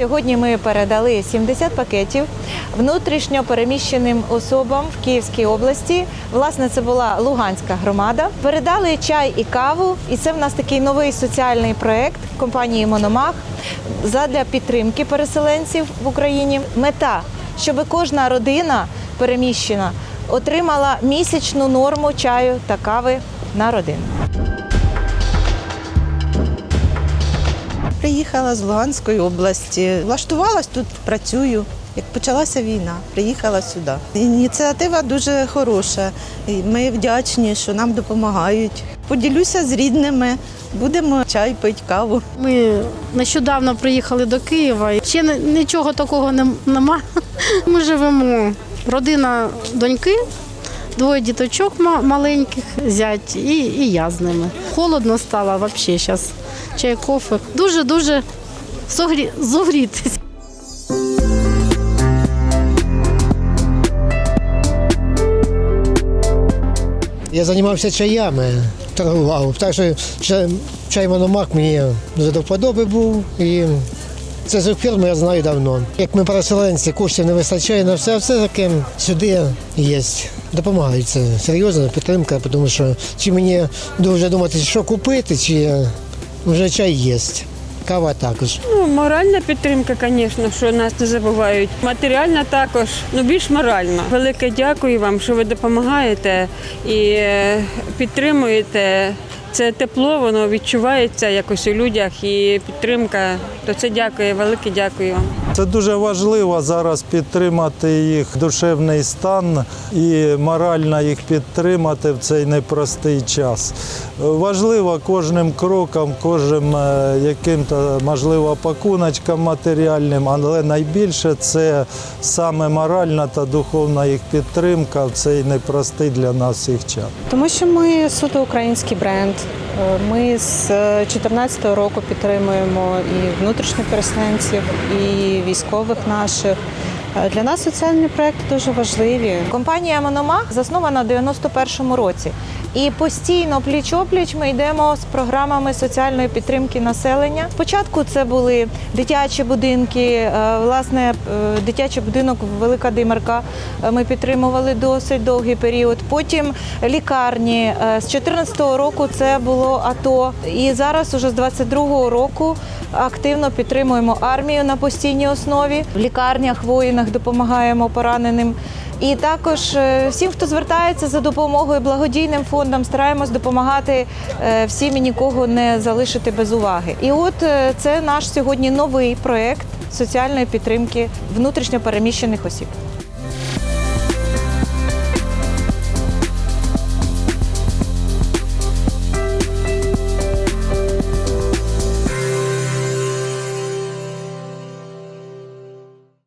Сьогодні ми передали 70 пакетів внутрішньо переміщеним особам в Київській області. Власне, це була Луганська громада. Передали чай і каву, і це в нас такий новий соціальний проект компанії Мономах задля підтримки переселенців в Україні. Мета, щоб кожна родина переміщена отримала місячну норму чаю та кави на родину. Приїхала з Луганської області, влаштувалась тут, працюю. Як почалася війна, приїхала сюди. Ініціатива дуже хороша. Ми вдячні, що нам допомагають. Поділюся з рідними, будемо чай пити, каву. Ми нещодавно приїхали до Києва. Ще нічого такого нем- нема. Ми живемо. Родина доньки, двоє діточок маленьких, зять і, і я з ними. Холодно стало взагалі зараз. Чай, кофе. Дуже-дуже зогрі... зогрітись. Я займався чаями, торгував. Так що чай, чай Мономах мені дуже до вподоби був. І це з фірми я знаю давно. Як ми переселенці, коштів не вистачає на все, все таки сюди є. Допомагають серйозна підтримка, тому що чи мені дуже думати, що купити, чи вже чай є. Кава також. Ну, моральна підтримка, звісно, що нас не забувають. Матеріальна також, ну більш моральна. Велике дякую вам, що ви допомагаєте і е, підтримуєте. Це тепло, воно відчувається якось у людях і підтримка. То це дякую, велике дякую. Це дуже важливо зараз підтримати їх душевний стан і морально їх підтримати в цей непростий час. Важливо кожним кроком, кожним е, яким-то можливо пакуночком матеріальним, але найбільше це саме моральна та духовна їх підтримка в цей непростий для нас всіх час. Тому що ми суто український бренд. Е, Ми з 2014 року підтримуємо і внутрішніх переселенців, і військових наших. Е, Для нас соціальні проекти дуже важливі. Компанія Мономах заснована в 91-му році. І постійно пліч-опліч ми йдемо з програмами соціальної підтримки населення. Спочатку це були дитячі будинки, е, власне, е, дитячий будинок Велика Димерка е, ми підтримували досить довгий період. Потім лікарні. З 2014 року це було АТО. І зараз, уже з 22-го року, активно підтримуємо армію на постійній основі. В лікарнях, воїнах допомагаємо пораненим. І також е, всім, хто звертається за допомогою благодійним фондам, стараємось допомагати е, всім і нікого не залишити без уваги. І от е, це наш сьогодні новий проект соціальної підтримки внутрішньо переміщених осіб.